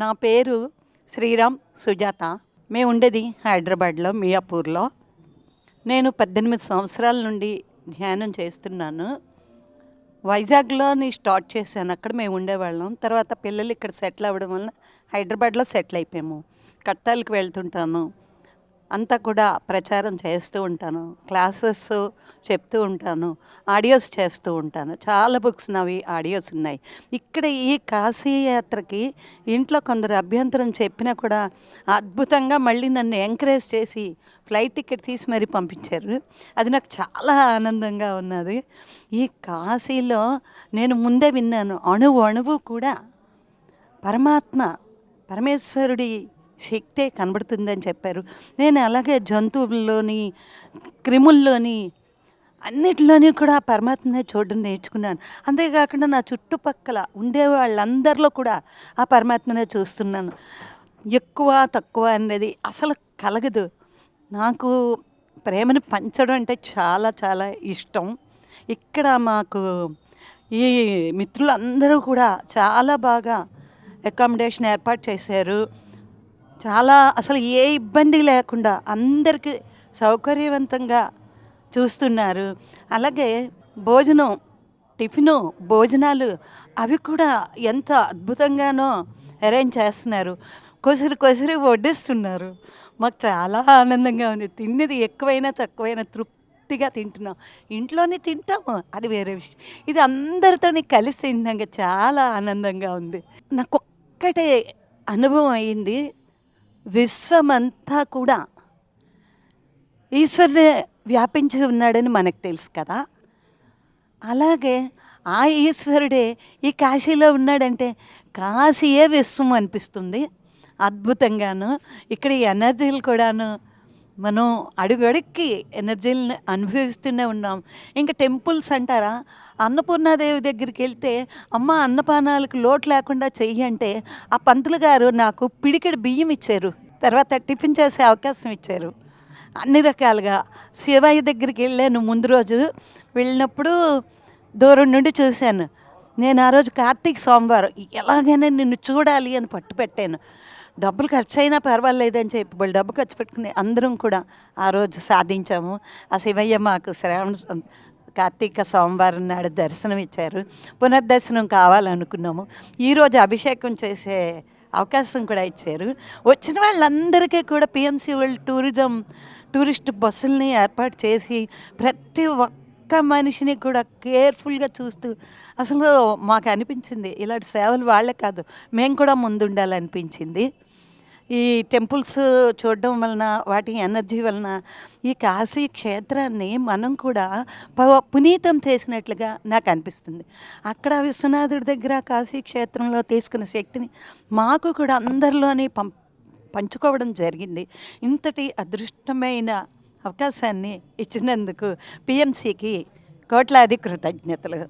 నా పేరు శ్రీరామ్ సుజాత. మేము ఉండేది హైదరాబాద్లో మియాపూర్లో. నేను పద్దెనిమిది సంవత్సరాల నుండి ధ్యానం చేస్తున్నాను. వైజాగ్లోని స్టార్ట్ చేశాను అక్కడ మేము ఉండేవాళ్ళం. తర్వాత పిల్లలు ఇక్కడ సెటిల్ అవ్వడం వల్ల హైదరాబాద్లో సెటిల్ అయిపోయాము. కట్టాలకు వెళ్తుంటాను. అంతా కూడా ప్రచారం చేస్తూ ఉంటాను. క్లాసెస్ చెప్తూ ఉంటాను. ఆడియోస్ చేస్తూ ఉంటాను. చాలా బుక్స్ నావి ఆడియోస్ ఉన్నాయి. ఇక్కడ ఈ కాశీ యాత్రకి ఇంట్లో కొందరు అభ్యంతరం చెప్పినా కూడా అద్భుతంగా మళ్ళీ నన్ను ఎంకరేజ్ చేసి ఫ్లైట్ టికెట్ తీసి మరీ పంపించారు. అది నాకు చాలా ఆనందంగా ఉన్నది. ఈ కాశీలో నేను ముందే విన్నాను. అణువు అణువు కూడా పరమాత్మ పరమేశ్వరుడి శక్తే కనబడుతుందని చెప్పారు. నేను అలాగే జంతువుల్లోని క్రిముల్లోని అన్నిటిలోని కూడా పరమాత్మనే చూడడం నేర్చుకున్నాను. అంతేకాకుండా నా చుట్టుపక్కల ఉండే వాళ్ళందరిలో కూడా ఆ పరమాత్మనే చూస్తున్నాను. ఎక్కువ తక్కువ అనేది అసలు కలగదు. నాకు ప్రేమను పంచడం అంటే చాలా చాలా ఇష్టం. ఇక్కడ మాకు ఈ మిత్రులందరూ కూడా చాలా బాగా అకామిడేషన్ ఏర్పాటు చేశారు. చాలా అసలు ఏ ఇబ్బంది లేకుండా అందరికీ సౌకర్యవంతంగా చూస్తున్నారు. అలాగే భోజనం టిఫిను భోజనాలు అవి కూడా ఎంత అద్భుతంగానో అరేంజ్ చేస్తున్నారు. కొసరు కొసరు వడ్డిస్తున్నారు. మాకు చాలా ఆనందంగా ఉంది. తిన్నది ఎక్కువైనా తక్కువైనా తృప్తిగా తింటున్నాం. ఇంట్లోనే తింటాము. అది వేరే విషయం. ఇది అందరితోని కలిసి తింటాక చాలా ఆనందంగా ఉంది. నాకు ఒక్కటే అనుభవం అయింది. విశ్వమంతా కూడా ఈశ్వరుడే వ్యాపించి ఉన్నాడని మనకు తెలుసు కదా. అలాగే ఆ ఈశ్వరుడే ఈ కాశీలో ఉన్నాడంటే కాశీయే విశ్వం అనిపిస్తుంది. అద్భుతంగాను ఇక్కడ ఎనర్జీలు కూడాను మనం అడుగడుక్కి ఎనర్జీని అనుభవిస్తూనే ఉన్నాం. ఇంకా టెంపుల్స్ అంటారా? అన్నపూర్ణాదేవి దగ్గరికి వెళ్తే అమ్మ అన్నపానాలకు లోటు లేకుండా చెయ్యి అంటే ఆ పంతులు గారు నాకు పిడికెడు బియ్యం ఇచ్చారు. తర్వాత టిఫిన్ చేసే అవకాశం ఇచ్చారు. అన్ని రకాలుగా. శివయ్య దగ్గరికి వెళ్ళాను ముందు రోజు. వెళ్ళినప్పుడు దూరం నుండి చూశాను. నేను ఆ రోజు కార్తీక సోమవారం. ఎలాగైనా నిన్ను చూడాలి అని పట్టు పెట్టాను డబ్బులు ఖర్చు అయినా పర్వాలేదని చెప్పి వాళ్ళు డబ్బు ఖర్చు పెట్టుకుని అందరం కూడా ఆ రోజు సాధించాము. ఆ శివయ్య మాకు శ్రావణ కార్తీక సోమవారం నాడు దర్శనం ఇచ్చారు. పునర్దర్శనం కావాలనుకున్నాము. ఈరోజు అభిషేకం చేసే అవకాశం కూడా ఇచ్చారు. వచ్చిన వాళ్ళందరికీ కూడా పిఎంసీ వాళ్ళు టూరిజం టూరిస్ట్ బస్సుల్ని ఏర్పాటు చేసి ప్రతి ఒక్క మనిషిని కూడా కేర్ఫుల్గా చూస్తూ అసలు మాకు అనిపించింది ఇలాంటి సేవలు వాళ్ళే కాదు మేము కూడా ముందుండాలనిపించింది. ఈ టెంపుల్స్ చూడడం వలన వాటి ఎనర్జీ వలన ఈ కాశీ క్షేత్రాన్ని మనం కూడా ప- పునీతం చేసినట్లుగా నాకు అనిపిస్తుంది. అక్కడ విశ్వనాథుడి దగ్గర కాశీ క్షేత్రంలో తీసుకున్న శక్తిని మాకు కూడా అందరిలోనే పం పంచుకోవడం జరిగింది. ఇంతటి అదృష్టమైన అవకాశాన్ని ఇచ్చినందుకు పిఎంసికి కోట్లాది కృతజ్ఞతలు.